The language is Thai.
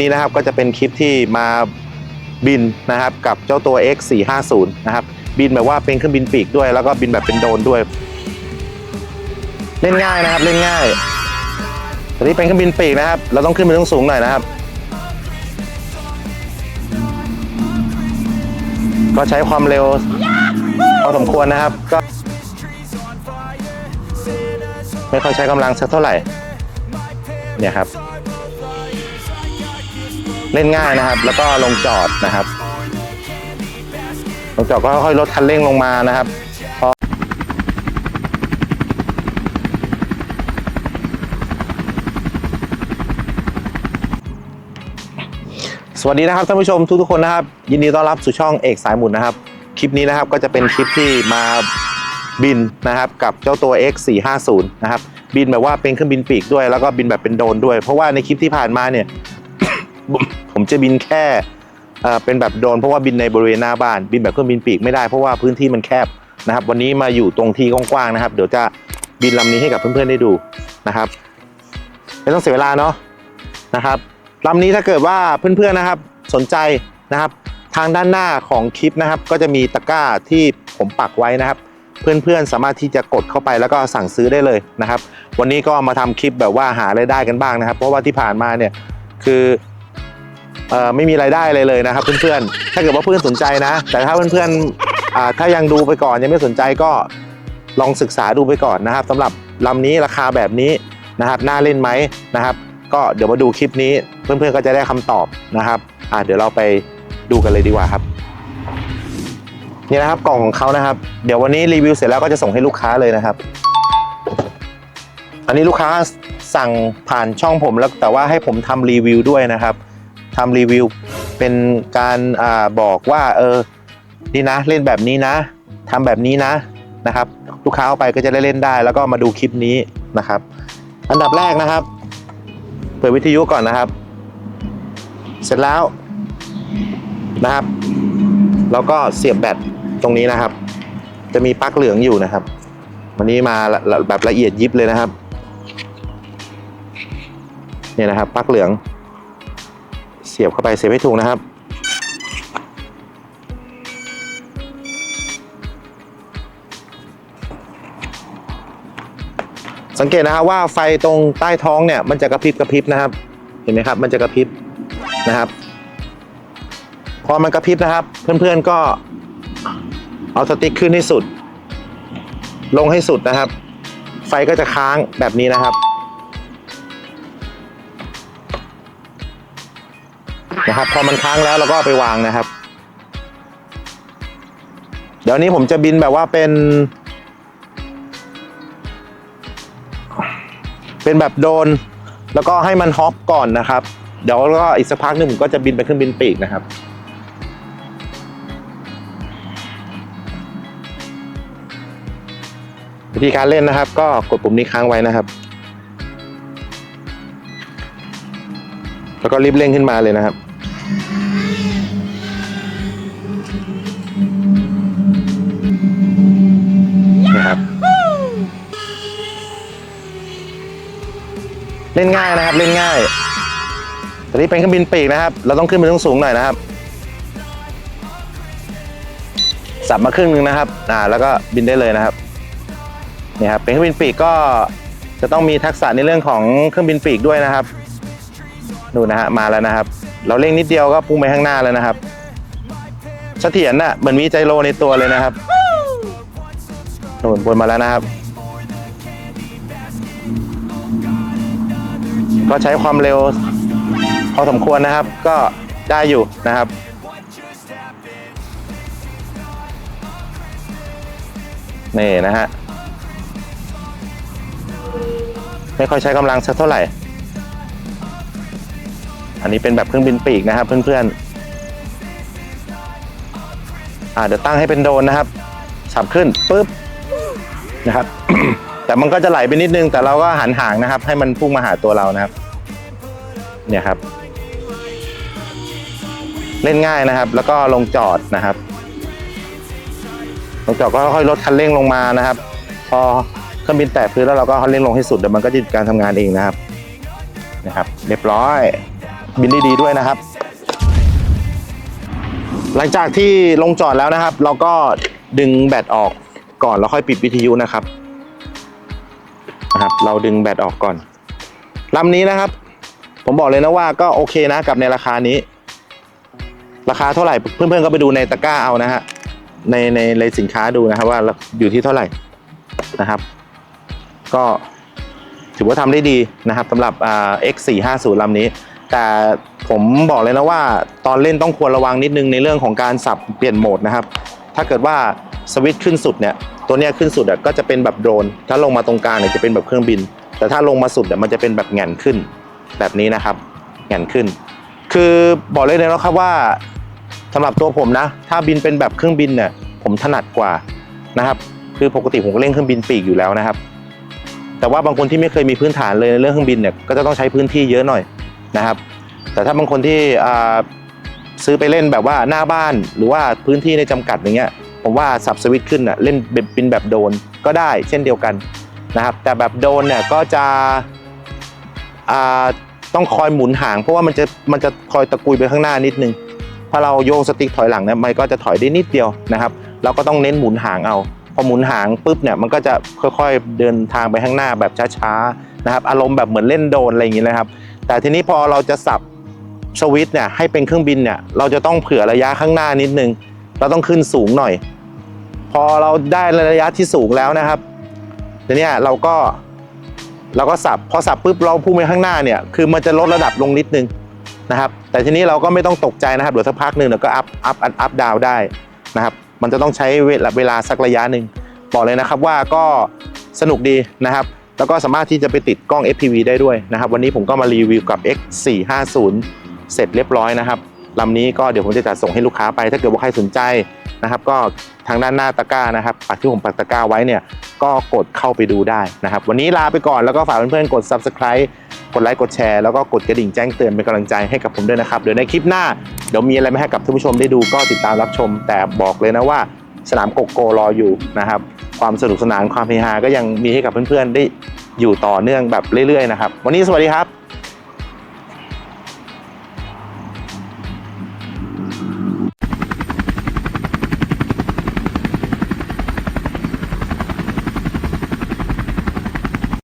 นี้นะครับก็จะเป็นคลิปที่มาบินนะครับกับเจ้าตัว X 4 5 0 นะครับบินแบบว่าเป็นเครื่องบินปีกด้วย แล้วก็บินแบบเป็นโดรนด้วย เล่นง่ายนะครับเล่นง่ายต่นี่เป็นเครื่องบินปีกนะครับ เราต้องขึ้นไปต้องสูงหน่อยนะครับ ก็ใช้ความเร็วพอสมควรนะครับก็ไม่ค่อยใช้กำลังสักเท่าไหร่เนี่ยครับ เล่นง่ายนะครับ แล้วก็ลงจอดนะครับลงจอดก็ค่อยๆลดคันเร่งลงมานะครับสวัสดีนะครับท่านผู้ชมทุกๆคนนะครับ ยินดีต้อนรับสู่ช่องเอกสายหมุนนะครับ คลิปนี้นะครับก็จะเป็นคลิปที่มาบินนะครับกับเจ้าตัว X 4 5 0 นะครับบินแบบว่าเป็นเครื่องบินปีกด้วยแล้วก็บินแบบเป็นโดรนด้วย เพราะว่าในคลิปที่ผ่านมาเนี่ย ผมจะบินแค่เป็นแบบโดรนเพราะว่าบินในบริเวณหน้าบ้าน บินแบบเครื่องบินปีกไม่ได้เพราะว่าพื้นที่มันแคบนะครับ วันนี้มาอยู่ตรงที่กว้างๆนะครับ เดี๋ยวจะบินลำนี้ให้กับเพื่อนๆได้ดูนะครับไม่ต้องเสียเวลาเนาะนะครับลำนี้ถ้าเกิดว่าเพื่อนๆนะครับสนใจนะครับ ทางด้านหน้าของคลิปนะครับ ก็จะมีตะกร้าที่ผมปักไว้นะครับ เพื่อนๆสามารถที่จะกดเข้าไปแล้วก็สั่งซื้อได้เลยนะครับ วันนี้ก็มาทำคลิปแบบว่าหารายได้กันบ้างนะครับ เพราะว่าที่ผ่านมาเนี่ยคือ ไม่มีรายได้เลยเลยนะครับ เพื่อนๆ ถ้าเกิดว่าเพื่อนสนใจนะ แต่ถ้าเพื่อนๆถ้ายังดูไปก่อนยังไม่สนใจก็ลองศึกษาดูไปก่อนนะครับสำหรับลำนี้ราคาแบบนี้นะครับน่าเล่นไหมนะครับ ก็เดี๋ยวมาดูคลิปนี้เพื่อนๆก็จะได้คำตอบนะครับเดี๋ยวเราไปดูกันเลยดีกว่าครับนี่นะครับกล่องของเขานะครับ เดี๋ยววันนี้รีวิวเสร็จแล้วก็จะส่งให้ลูกค้าเลยนะครับ อันนี้ลูกค้าสั่งผ่านช่องผมแล้วแต่ว่าให้ผมทำรีวิวด้วยนะครับ ทำรีวิว เป็นการอาบอกว่าเออนี่นะเล่นแบบนี้นะทำแบบนี้นะนะครับ ลูกค้าเอาไปก็จะได้เล่นได้ แล้วก็มาดูคลิปนี้นะครับ อันดับแรกนะครับ เปิดวิทยุก่อนนะครับ เสร็จแล้วนะครับ แล้วก็เสียบแบตตรงนี้นะครับ จะมีปลั๊กเหลืองอยู่นะครับ วันนี้มาแบบละเอียดยิบเลยนะครับเนี่ยนะครับปลั๊กเหลือง เสียบเข้าไปเสียบให้ถูกนะครับ สังเกตนะครับว่าไฟตรงใต้ท้องเนี่ยมันจะกระพริบกระพริบนะครับ เห็นไหมครับ มันจะกระพริบนะครับ พอมันกระพริบนะครับ เพื่อนๆก็เอาสติ๊กขึ้นให้สุด ลงให้สุดนะครับ ไฟก็จะค้างแบบนี้นะครับ นะครับ พอมันค้างแล้วเราก็ไปวางนะครับ เดี๋ยวนี้ผมจะบินแบบว่าเป็น เป็นแบบโดน แล้วก็ให้มันฮอปก่อนนะครับ เดี๋ยวก็อีกสักพักหนึ่งผมก็จะบินไปเครื่องบินปีกนะครับวิธีการเล่นนะครับ ก็กดปุ่มนี้ค้างไว้นะครับ แล้วก็รีบเร่งขึ้นมาเลยนะครับ ล่นง่ายนะครับเล่นง่ายแต่นี่เป็นเครื่องบินปีกนะครับ เราต้องขึ้นไปต้องสูงหน่อยนะครับ สับมาครึ่งหนึงนะครับอ่าแล้วก็บินได้เลยนะครับนี่ครับเป็นเครื่องบินปีกก็จะต้องมีทักษะในเรื่องของเครื่องบินปีกด้วยนะครับดูนะฮะมาแล้วนะครับ เราเร่งนิดเดียวก็พุ่งไปข้างหน้าแล้วนะครับเสถียรน่ะเหมือนมีใจโลในตัวเลยนะครับโดนบนมาแล้วนะครับ ก็ใช้ความเร็วพอสมควรนะครับ ก็ได้อยู่นะครับนี่นะฮะไม่ค่อยใช้กำลังสักเท่าไหร่ อันนี้เป็นแบบเครื่องบินปีกนะครับ เพื่อนๆอ่าเดี๋ยวตั้งให้เป็นโดนนะครับ สับขึ้นปุ๊บนะครับ แต่มันก็จะไหลไปนิดนึงแต่เราก็หันห่างนะครับ ให้มันพุ่งมาหาตัวเรานะครับ เนี่ยครับ เล่นง่ายนะครับ แล้วก็ลงจอดนะครับลงจอดก็ค่อยลดคันเร่งลงมานะครับ พอเครื่องบินแตะพื้นแล้วเราก็คันเร่งลงให้สุดเดี๋ยวมันก็จะหยุดการทำงานเองนะครับนะครับ เรียบร้อย บินได้ดีด้วยนะครับ หลังจากที่ลงจอดแล้วนะครับ เราก็ดึงแบตออกก่อนแล้วค่อยปิดวิทยุนะครับ นะครับ เราดึงแบตออกก่อนลำนี้นะครับ ผมบอกเลยนะว่าก็โอเคนะกับในราคานี้ ราคาเท่าไหร่เพื่อนๆก็ไปดูในตะกร้าเอานะฮะในในในสินค้าดูนะครับว่าอยู่ที่เท่าไหร่นะครับ ก็ถือว่าทำได้ดีนะครับสำหรับอ่า X450 ลำนี้ แต่ผมบอกเลยนะว่าตอนเล่นต้องควรระวังนิดนึงในเรื่องของการสับเปลี่ยนโหมดนะครับ ถ้าเกิดว่าสวิตช์ขึ้นสุดเนี่ย ตัวเนี้ยขึ้นสุดอะก็จะเป็นแบบโดรน ถ้าลงมาตรงกลางเนี่ยจะเป็นแบบเครื่องบิน แต่ถ้าลงมาสุดเนี่ยมันจะเป็นแบบแง่นขึ้น แบบนี้นะครับแง่นขึ้น คือบอกเลยนะครับว่าสำหรับตัวผมนะ ถ้าบินเป็นแบบเครื่องบินเนี่ยผมถนัดกว่านะครับ คือปกติผมก็เล่นเครื่องบินปีกอยู่แล้วนะครับ แต่ว่าบางคนที่ไม่เคยมีพื้นฐานเลยในเรื่องเครื่องบินเนี่ยก็จะต้องใช้พื้นที่เยอะหน่อยนะครับ แต่ถ้าบางคนที่ซื้อไปเล่นแบบว่าหน้าบ้านหรือว่าพื้นที่ในจำกัดอย่างเงี้ย ผมว่าสับสวิตขึ้นอะเล่นแบบบินแบบโดนก็ได้เช่นเดียวกันนะครับแต่แบบโดนเนี่ยก็จะต้องคอยหมุนหาง เพราะว่ามันจะมันจะคอยตะกุยไปข้างหน้านิดนึงถ้าเราโยกสติ๊กถอยหลังเนี่ยมันก็จะถอยได้นิดเดียวนะครับ เราก็ต้องเน้นหมุนหางเอาพอหมุนหางปุ๊บเนี่ยมันก็จะค่อยๆเดินทางไปข้างหน้าแบบช้าๆนะครับอารมณ์แบบเหมือนเล่นโดนอะไรอย่างเงี้ยนะครับ แต่ทีนี้พอเราจะสับสวิตช์เนี่ยให้เป็นเครื่องบินเนี่ยเราจะต้องเผื่อระยะข้างหน้านิดนึง เราต้องขึ้นสูงหน่อย พอเราได้ระยะที่สูงแล้วนะครับทีเนี้ยเราก็เราก็สับพอสับปุ๊บเราพุ่งไปข้างหน้าเนี่ยคือมันจะลดระดับลงนิดนึงนะครับ แต่ทีนี้เราก็ไม่ต้องตกใจนะครับเดี๋ยวสักพักหนึ่งเดี๋ยวก็อัพอัพอัพอัพดาวได้นะครับ มันจะต้องใช้เวลาสักระยะหนึ่งบอกเลยนะครับว่าก็สนุกดีนะครับ แล้วก็สามารถที่จะไปติดกล้อง FPV ได้ด้วยนะครับ วันนี้ผมก็มารีวิวกับ X450 เสร็จเรียบร้อยนะครับ ลำนี้ก็เดี๋ยวผมจะจัดส่งให้ลูกค้าไป ถ้าเกิดว่าใครสนใจนะครับ ก็ทางด้านหน้าตะกร้านะครับปักที่ผมปักตะกร้าไว้เนี่ยก็กดเข้าไปดูได้นะครับ วันนี้ลาไปก่อนแล้วก็ฝากเพื่อนๆกด Subscribe กดไลค์กดแชร์แล้วก็กดกระดิ่งแจ้งเตือนเป็นกำลังใจให้กับผมด้วยนะครับเดี๋ยวในคลิปหน้าเดี๋ยวมีอะไรมาให้กับท่านผู้ชมได้ดูก็ติดตามรับชม แต่บอกเลยนะว่าสนามโกโกรออยู่นะครับ ความสนุกสนานความเฮฮาก็ยังมีให้กับเพื่อนๆได้อยู่ต่อเนื่องแบบเรื่อยๆนะครับ วันนี้สวัสดีครับ